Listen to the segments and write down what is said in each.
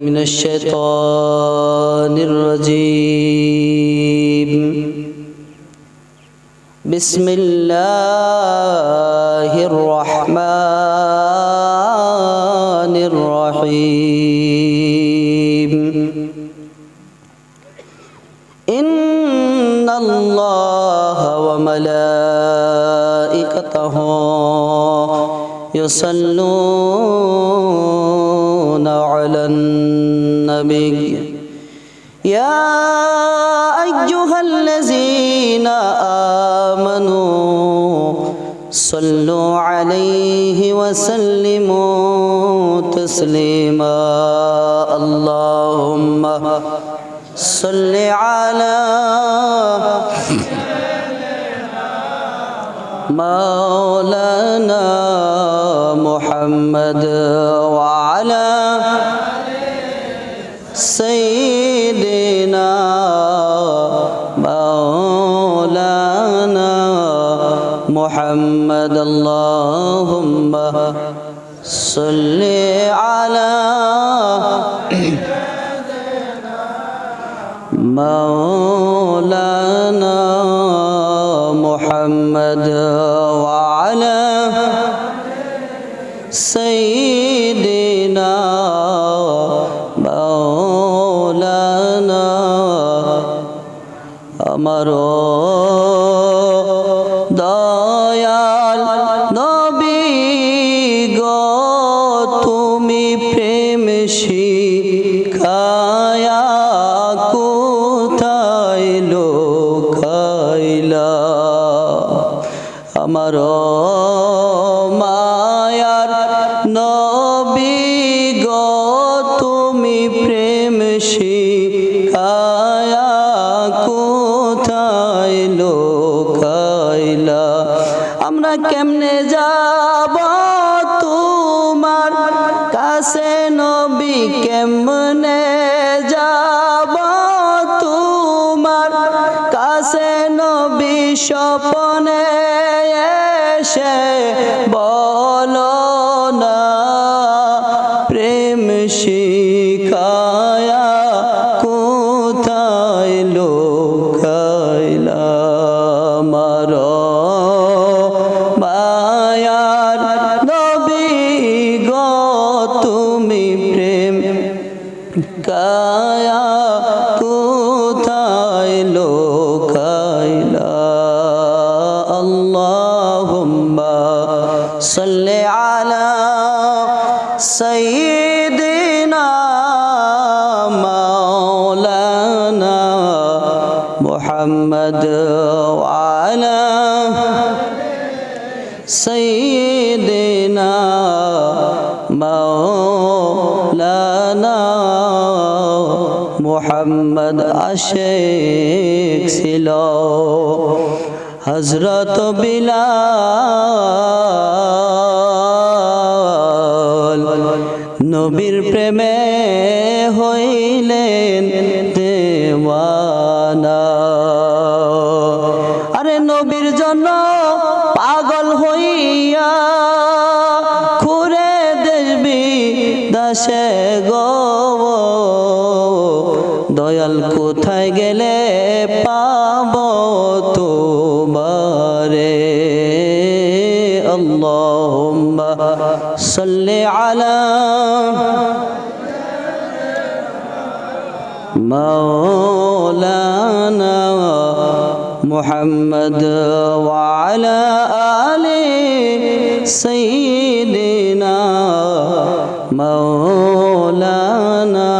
من الشيطان الرجيم. بسم الله الرحمن الرحيم. إن الله وملائكته يصلون على النبي يا أيها الذين آمنوا صلوا عليه وسلموا تسليما. اللهم صل على مولانا محمد وعلى سيدنا مولانا محمد اللهم صل على مولانا محمد وعلى سيدنا আমার দয়াল নবী গো, তুমি প্রেম শিখায়া কোথায় লোকাইলা আমার মায়ার নবী গো, তুমি প্রেম শিখায়া তুমি প্রেম কায়া আশেক ছিল। হজরত বিলাল নবীর প্রেমে হইলেন দেওয়ানা। আরে নবীর জন্য পাগল হইয়া খুরে দেখবি দাসে সাল্লি আলা مولانا محمد وعلى آل سيدنا مولانا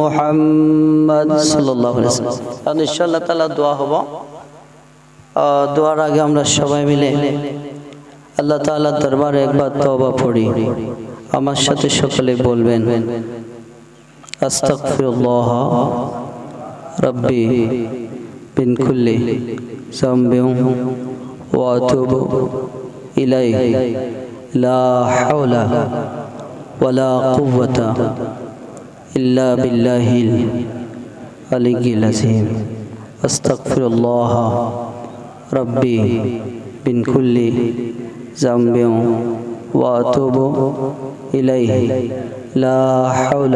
محمد صلى الله عليه وسلم ইনশাআল্লাহ তাআলা দোয়া হবো আহ, দোয়ার আগে আমরা সবাই মিলে আল্লাহ তাআলার দরবারে একবার তওবা পড়ি আমার সাথে সকলে বলবেন আস্তাগফিরুল্লাহ রব্বি من كل ذنب واتوب اليه لا حول ولا قوه الا بالله العلي العظيم استغفر الله ربي من كل ذنب وأتوب إليه. لا حول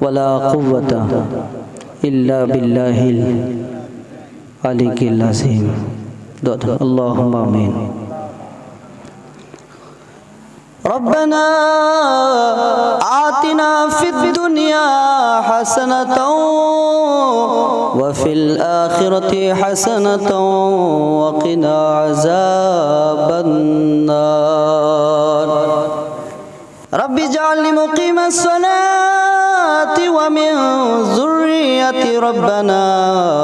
ولا قوة إلا بالله العلي العظيم. اللهم آمين. ربنا آتنا في الدنيا حسنة وفي الآخرة حسنة وقنا عذاب النار. رب اجعلني مقيم الصلاة ومن ذريتي ربنا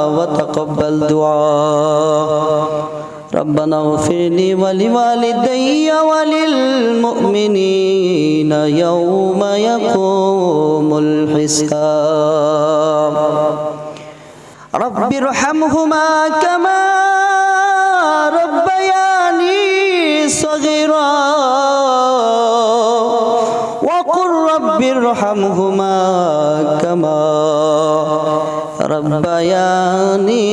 وتقبل دعاء. ربنا اغفر لي ولوالدي وللمؤمنين يوم يقوم الحساب. رب ارحمهما كما ربياني صغيرا. وقل رب ارحمهما كما ربياني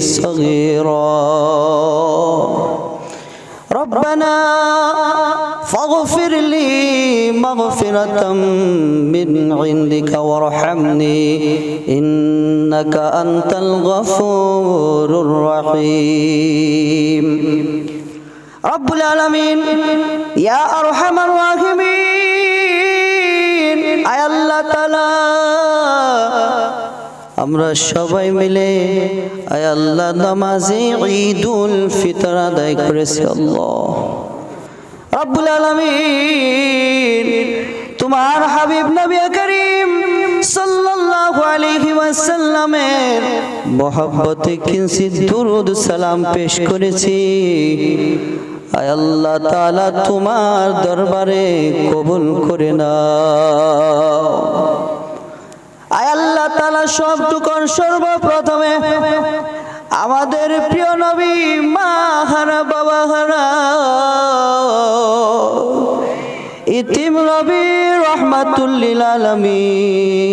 صغيرا. مغفرة من عندك وارحمني إنك أنت الغفور الرحيم رب العالمين يا أرحم الراحمين আয় আল্লাহ তাআলা আমরা সবাই মিলে আয় আল্লাহ নামাজে ঈদুল ফিতর আদায় করেছি আল্লাহ রব্বুল আলামিন তোমার হাবিব নবী করিম সাল্লাল্লাহু আলাইহি ওয়াসাল্লামের মহব্বতে দুরুদ, সালাম পেশ করেছি। আয় আল্লাহ তাআলা তোমার দরবারে কবুল করে নাও। আয় আল্লাহ তালা সবটুকর সর্বপ্রথমে আমাদের প্রিয় নবী, মা হারা বাবা হারা রহমাতুল্লিল আলমিন।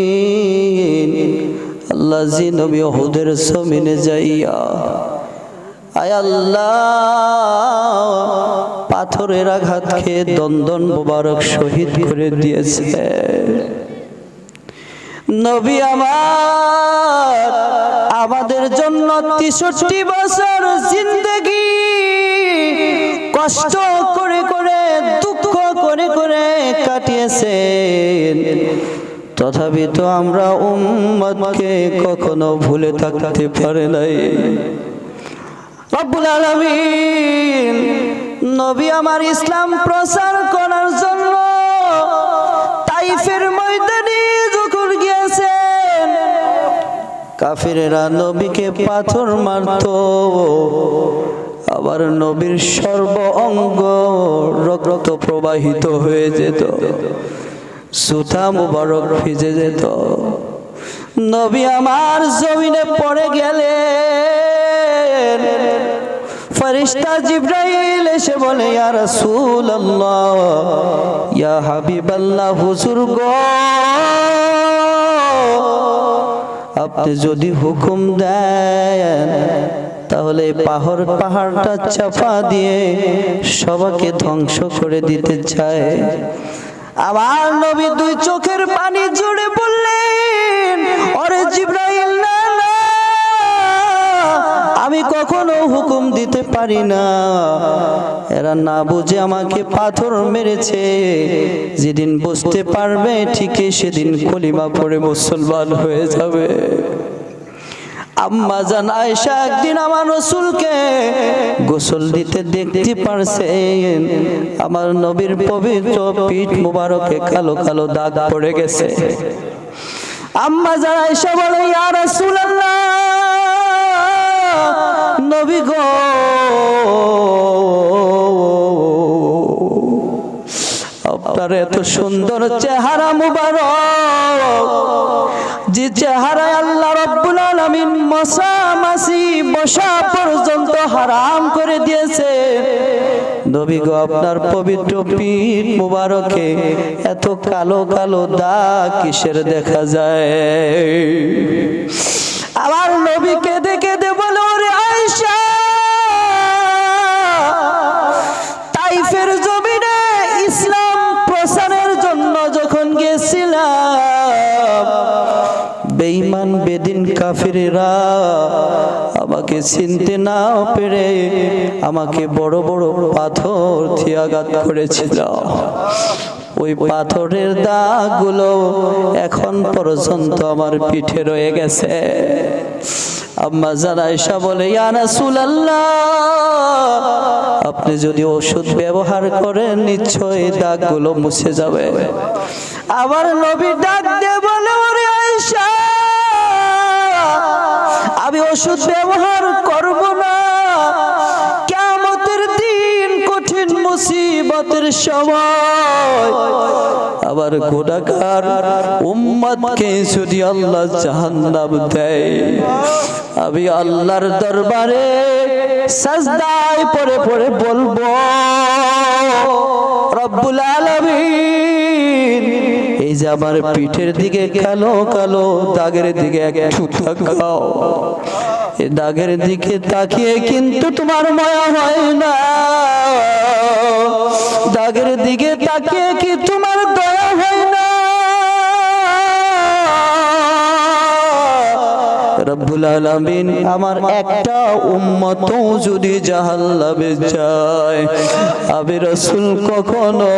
আল্লাহ জি নবী হুদের সমিনে যাইয়া, আয় আল্লাহ, পাথরের আঘাত খেয়ে দন্দন মোবারক শহীদ করে দিয়েছে। নবী আমার, আমাদের জন্য তেষট্টি বছর জিন্দগি, কষ্ট করে করে কাটিয়েছেন। তথাপি তো আমরা উম্মতকে কখনো ভুলে থাকতে পারে নাই। রব্বুল আলামিন নবী আমার ইসলাম প্রচার করার জন্য তাইফের ময়দানে যখন গিয়েছেন, কাফিরেরা নবীকে পাথর মারত। আবার নবীর সর্ব অঙ্গ রক্ত প্রবাহিত হয়ে যেত। সুতা মুবারক ভিজে যেত। নবী আমার জমিনে পড়ে গেলে ফরিস্তা জিব্রাইল এসে বলে, ইয়া রাসূলুল্লাহ, ইয়া হাবিবাল্লাহ, হুজুর গো, আপনি যদি হুকুম দেন তাহলে পাহাড় পাহাড়টা চাপা দিয়ে সবাকে ধ্বংস করে দিতে চায়। আবার নবী দুই চোখের পানি জুড়ে বললেন ওরে জিব্রাইল, না না, আমি কখনো হুকুম দিতে পারি না। এরা না বুঝে আমাকে পাথর মেরেছে। যেদিন বুঝতে পারবে, ঠিকই সেদিন কলিমা পড়ে মুসলমান হয়ে যাবে। আম্মা জান আয়েশা একদিন আমার রসুলকে গোসল দিতে দেখতে পারছেন। আমার নবীর পবিত্র পিঠ মুবারকে কালো কালো দাগ পড়ে গেছে। আম্মা জান আয়েশা বলে, ইয়া রাসূলুল্লাহ, নবী গো আপনার এত সুন্দর চেহারা মুবারক। যে চেহারায় আল্লাহ রব্বুল আলামিন মশা মাসি বসা পর্যন্ত হারাম করে দিয়েছে। নবী গো, আপনার পবিত্র পীঠ মুবারকে এত কালো কালো দাগ কিসের দেখা যায়? আমার নবী কেঁদে কাফিরেরা, আমাকে চিনতে না পেরে আমাকে বড় বড় পাথর দিয়ে করেছিল। ওই পাথরের দাগগুলো এখন পর্যন্ত আমার পিঠে রয়ে গেছে। আম্মা জানাইশা বলে আপনি যদি ওষুধ ব্যবহার করেন, নিশ্চয়ই দাগগুলো মুছে যাবে। আবার নবী ডাক দিয়ে বলে আমি ওষুধ ব্যবহার করব না। কিয়ামতের দিন কঠিন মুসিবতের সময়। আবার গোডাকার উম্মতকে যদি আল্লাহ জাহান্নাম দেয়, আমি আল্লাহর দরবারে সাজদায় পরে পরে বলব, রব্বুল আলামিন যে আমার পিঠের দিকে কালো কালো দাগের দিকে এই দাগের দিকে তাকিয়ে কিন্তু তোমার মায়া হয় না। দাগের দিকে তাকিয়ে কি রব্বুল আলামিন, আমার একটা উম্মত যদি জাহান্নামে যায় রাসূল কখনো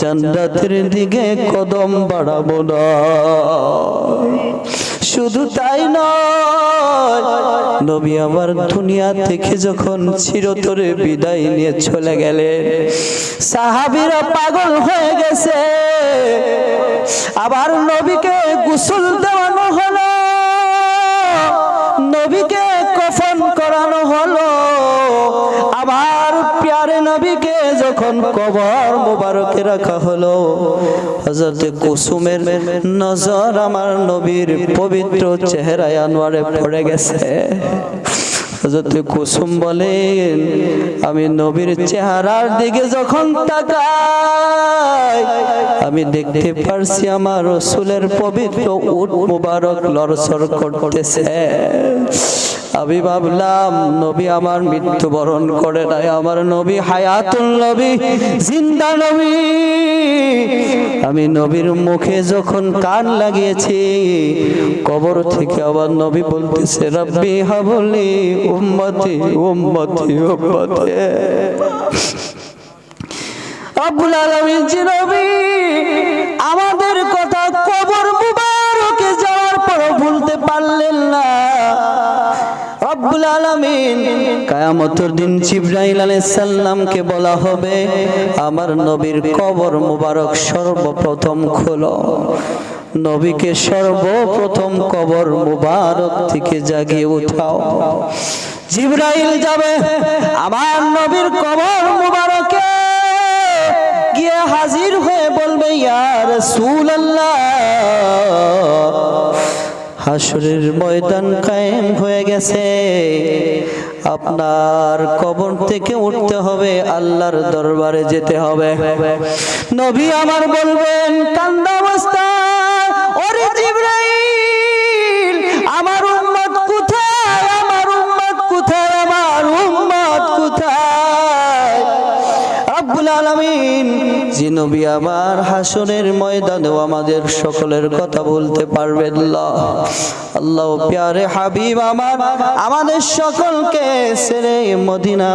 জান্নাতের দিকে কদম বাড়াবো না। শুধু তাই নয়, নবী আমার দুনিয়া থেকে যখন চিরতরে বিদায় নিয়ে চলে গেলেন, সাহাবীরা পাগল হয়ে গেছে। আবার নবীকে গোসল দেওয়ানো হলো। নবীকে কফন করানো হলো। আবার প্যারে নবীকে যখন কবর মোবারকে রাখা হলো হজরতে কুসুমের নজর আমার নবীর পবিত্র চেহারায় আনোয়ারে পড়ে গেছে। হযরতে কুসুম বলেন, আমি নবীর চেহারার দিকে যখন তাকাই, আমি দেখতে পারছি আমার রসুলের পবিত্র উট মুবারক লরসর করতেছে। আমি ভাবলাম, নবী আমার মৃত্যুবরণ করে নাই, আমার নবী হায়াতুল নবী, জিন্দা নবী। আমি নবীর মুখে যখন কান লাগিয়েছি, কবর থেকে আবার নবী বলতেছে, রব্বি হাবলি উম্মতি উম্মতি উম্মতি। আব্বুল আলামিন জি নবী, আমাদের কথা কবর মুবারকে যাওয়ার পর ভুলতে পারলেন না। রব্বুল আলামিন, কিয়ামতের দিন জিবরাইল আলাইহিস সালামকে বলা হবে, আমার নবীর কবর মুবারক সর্বপ্রথম খোলো। নবীকে সর্বপ্রথম কবর মুবারক থেকে জাগিয়ে উঠাও। জিবরাইল যাবে, আমার নবীর কবর মুবারকে গিয়ে হাজির হয়ে বলবে, ইয়া রাসূলুল্লাহ হাসরের ময়দান কায়েম হয়ে গেছে। আপনার কবর থেকে উঠতে হবে, আল্লাহর দরবারে যেতে হবে। নবী আমার বলবেন, কান্দা অবস্থায় যে নবী আমার হাসনের ময়দানেও আমাদের সকলের কথা বলতে পারবেন আল্লাহ আল্লাহ প্যারে হাবিব আমার, আমাদের সকলকে সেরে মদিনা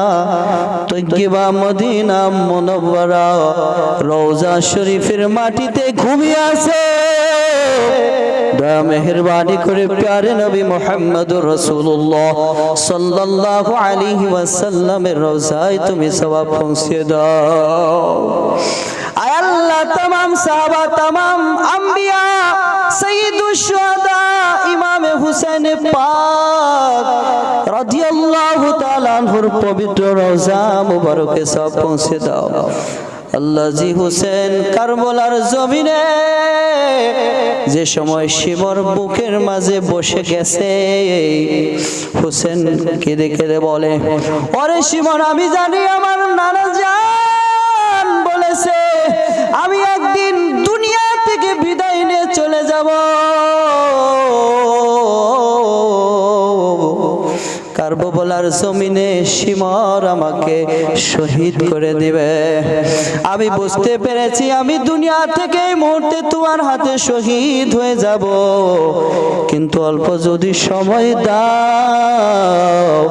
তৈবা মদিনা মনোবরা রৌজা শরীফের মাটিতে ঘুমিয়ে আছে। খোদা মেহরবানি করে প্যারে নবী মোহাম্মদুর রসুল্লাহ সাল্লাহ আলী ওয়াসাল্লামের রোজায় তুমি সবাব পৌঁছে দাও। আল্লাহ তমাম সাহাবা, তমাম আম্বিয়া সঈদুল শুহাদা ইমাম হুসেন পাক রাদিয়াল্লাহু তাআলা আনহুর পবিত্র রওজা মুবারকে সব পৌঁছে দাও। আল্লাহ জি হোসেন কারবলার জমিনে যে সময় শিবর বুকের মাঝে বসে গেছে, হোসেন কেঁদে কেঁদে বলে অরে শিবর আমি জানি আমার নানা জান বলেছে, আমি একদিন দুনিয়া থেকে বিদায় নিয়ে চলে যাব। কার্বলার জমিনে সিমর আমাকে শহীদ করে দিবে। আমি বুঝতে পেরেছি আমি দুনিয়া থেকে মুহূর্তে তোমার হাতে শহীদ হয়ে যাব। কিন্তু অল্প যদি সময় দাও,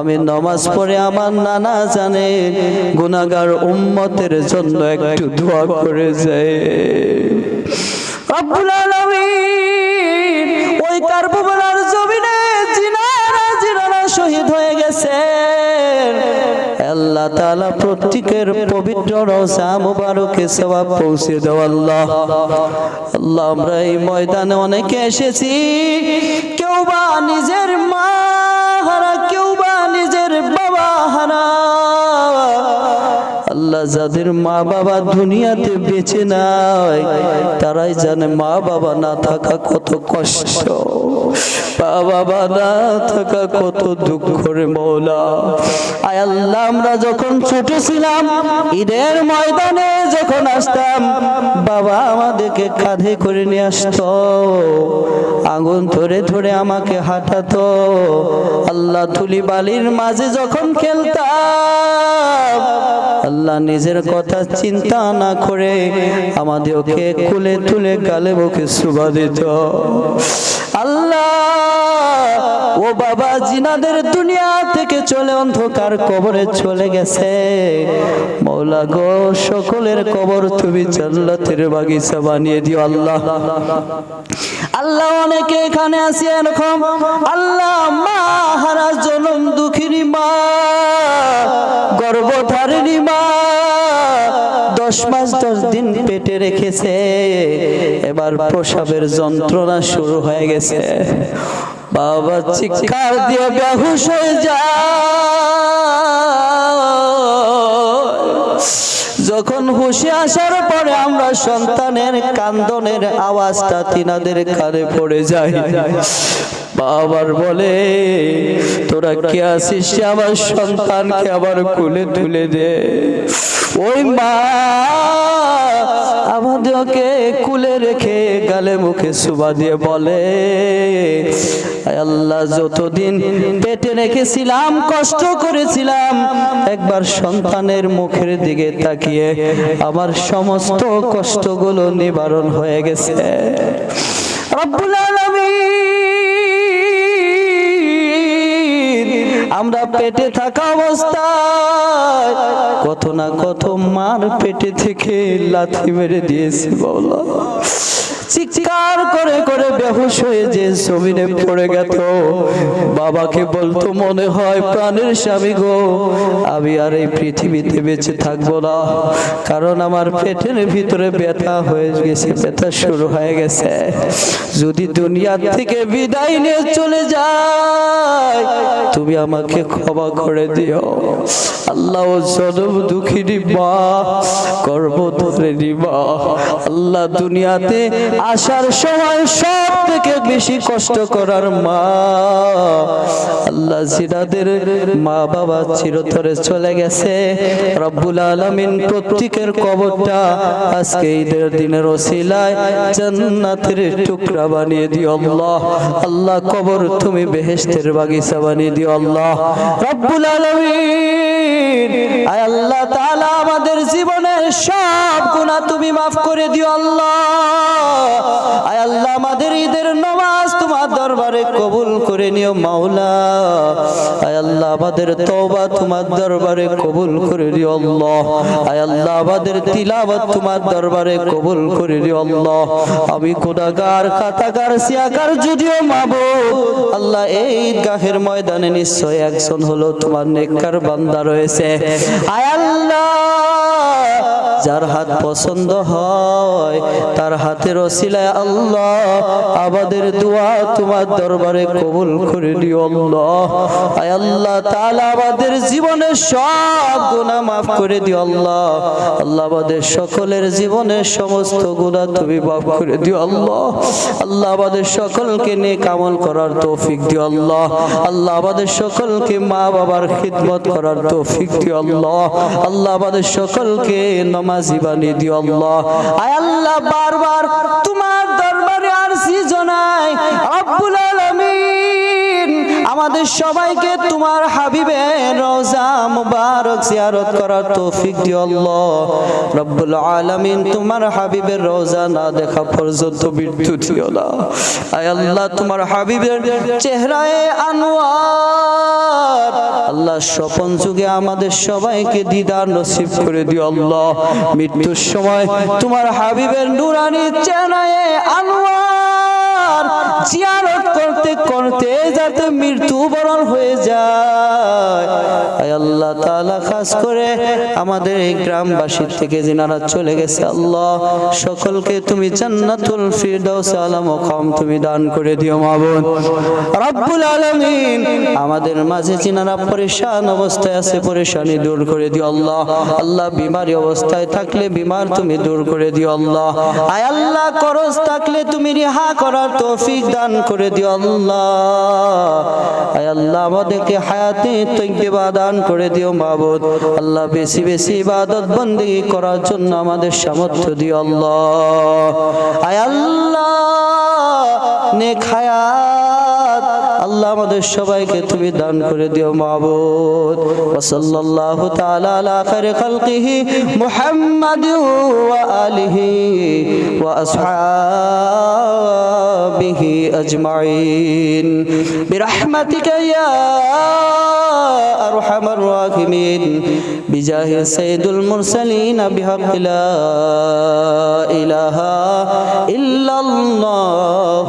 আমি নমাজ পড়ে আমার নানা জানে গুনাগার উম্মতের জন্য একটু দোয়া করে যায় রব্বুল আলামিন ওই কার্বলার জমিনে শহীদ হয়ে গেছে। আল্লাহ তাআলা প্রত্যেকের পবিত্র রওজা মুবারকে সওয়াব পৌঁছে দাও, আল্লাহ। আল্লাহ, আমরা এই ময়দানে অনেকে এসেছি। কেউ বা আল্লাহ যাদের মা বাবা দুনিয়াতে বেঁচে নাই, তারাই জানে মা বাবা না থাকা কত কষ্ট। বাবা না থাকা কত দুঃখ রে মৌলা। আয় আল্লাহ, আমরা যখন ছোট ছিলাম, ঈদের ময়দানে যখন আসতাম, বাবা আমাদেরকে কাঁধে করে নিয়ে আসতো। আগুন ধরে ধরে আমাকে হাঁটাতো। আল্লাহ তুলি বালির মাঝে যখন খেলতাম, আল্লাহ নিজের কথা চিন্তা না করে আমাদেরকে কুলে তুলে গালে বুকে সুবা দিত। আল্লাহ ও বাবা, জিনাদের দুনিয়া থেকে চলে অন্ধকার কবরে চলে গেছে। মৌলা গো, সকলের কবর তুমি জান্নাতের বাগিচা বানিয়ে দিও আল্লাহ। আল্লাহ অনেকে এখানে আসি এরকম। আল্লাহ মা হারা জনম দুঃখিনী মা, গর্ভধারিণী মা, দশ মাস দশ দিন পেটে রেখেছে। এবার প্রসাবের যন্ত্রণা শুরু হয়ে গেছে। বাবা চিৎকার দিয়ে বেহুশ হয়ে যা যখন হুশে আসার পরে আমরা সন্তানের কান্দনের আওয়াজটা তিনাদের কানে পড়ে যায়। বাবার বলে, তোরা কে আসিস আমার সন্তানকে আবার কুলে তুলে দে? ওই মা আমাদেরকে কুলে রেখে গালে মুখে সুবা দিয়ে বলে আল্লাহ, যতদিন পেটে রেখেছিলাম, কষ্ট করেছিলাম, একবার সন্তানের মুখের দিকে তাকিয়ে আমার সমস্ত কষ্টগুলো নিবারণ হয়ে গেছে। রব্বুল আলামিন আমরা পেটে থাকা অবস্থায় কত না কত মার পেটে থেকে লাথি মেরে দিয়েছি বলা। চিৎকার করে করে বেহুশ হয়ে যে জমিনে পড়ে গেত। বাবাকে বলতো, মনে হয় প্রাণের স্বামী গো। আমি আর এই পৃথিবীতে বেঁচে থাকব না। কারণ আমার পেটের ভিতরে ব্যথা হয়ে গেছে, ব্যথা শুরু হয়ে গেছে। যদি দুনিয়ার থেকে বিদায় নিয়ে চলে যায়, তুমি আমাকে ক্ষমা করে দিও। আল্লাহ জনম দুঃখিনী মা গর্ভধারিণী মা আল্লাহ দুনিয়াতে আসার সময় সব থেকে বেশি কষ্ট করার মা। আল্লাহ জিনাদের মা বাবা চিরতরে চলে গেছে। রব্বুল আলামিন প্রত্যেকের কবরটা আজকে ঈদের দিনের ওসিলায় জান্নাতের টুকরা বানিয়ে দিও আল্লাহ। আল্লাহ কবর তুমি বেহেশতের বাগিচা বানিয়ে দিও আল্লাহ। রব্বুল আলামিন, আয় আল্লাহ তাআলা আমাদের জীবনের সব গুনাহ তুমি মাফ করে দিও আল্লাহ। আয় আল্লাহ, আমাদের ঈদের নামাজ তোমার দরবারে কবুল করে নিও মাওলা। আয় আল্লাহ, আমাদের তোমার দরবারে কবুল করে দিও আল্লাহ। আয় আল্লাহ, আমাদের তোমার দরবারে কবুল করে দিও আল্লাহ। আমি খাতাগার, সিয়াগার যদিও আল্লাহ এই গাহের ময়দানে নিশ্চয় একজন হলো তোমার নেককার বান্দা রয়েছে। আয় আল্লাহ। যার হাত পছন্দ হয়, তার হাতের ওসিলায় আল্লাহ আমাদের দোয়া তোমার দরবারে কবুল করে দিও আল্লাহ। আয় আল্লাহ তাআলা আমাদের জীবনের সব গুনাহ মাফ করে দিও আল্লাহ। আল্লাহ আমাদের সকলের জীবনের সমস্ত গুনাহ তুমি মাফ করে দিও আল্লাহ। আল্লাহ আমাদের সকলকে নেক আমল করার তৌফিক দিও আল্লাহ। আল্লাহ আমাদের সকলকে মা বাবার খিদমত করার তৌফিক দিও আল্লাহ। আল্লাহ আমাদের সকলকে নামাজি বানিয়ে দিও আল্লাহ। আয় আল্লাহ, বারবার তোমার দরবারে আর জানাই রব্বুল আলামিন আমাদের সবাইকে তোমার হাবিবের রোজা মুবারক জিয়ারত করার তৌফিক দিও আল্লাহ। রব্বুল আলামিন তোমার হাবিবের রোজা না দেখা পর্যন্ত মৃত্যু দিও না। আয় আল্লাহ, তোমার হাবিবের চেহারায় আনোয়ার আল্লাহ স্বপন যুগে আমাদের সবাইকে দিদার নসিব করে দিও আল্লাহ। মৃত্যুর সময় তোমার হাবিবের নুরানি চেনায় আনোয়ার। জিয়ারত করতে করতে যাতে মৃত্যু বরণ হয়ে আল্লাহ তাআলা, খাস করে আমাদের এই গ্রামবাসীর থেকে যিনারা চলে গেছে, আল্লাহ সকলকে তুমি জান্নাতুল ফিরদাউস আলা মাকাম তুমি দান করে দিও মাবুদ রব্বুল আলামিন আমাদের মাঝে যিনারা পরেশান অবস্থায় আছে, পরেশানি দূর করে দিও, আল্লাহ। আল্লাহ বিমারি অবস্থায় থাকলে বিমার তুমি দূর করে দিও, আল্লাহ। আয় আল্লাহ, করজ থাকলে তুমি রিহা করার তৌফিক দান করে দিও, আল্লাহ। আয় আল্লাহ, আমাদেরকে হায়াতে তৈবা দান করে দিও মাবুদ। আল্লাহ বেশি বেশি ইবাদত বন্দি করার জন্য আমাদের সামর্থ্য দিও আল্লাহ। আমাদের সবাইকে তুমি দান করে দিও, মাবুদ। ওয়াসাল্লাল্লাহু তাআলা আলা খায়রি খালকিহি মুহাম্মাদ ওয়া আলিহি ওয়া আসহাবিহি আজমাইন। বিরহমাতিকা ইয়া আরহামার রাহিমিন। বিজাহি সাইয়্যিদুল মুরসালিন বিহাqqi লা ইলাহা ইল্লাল্লাহ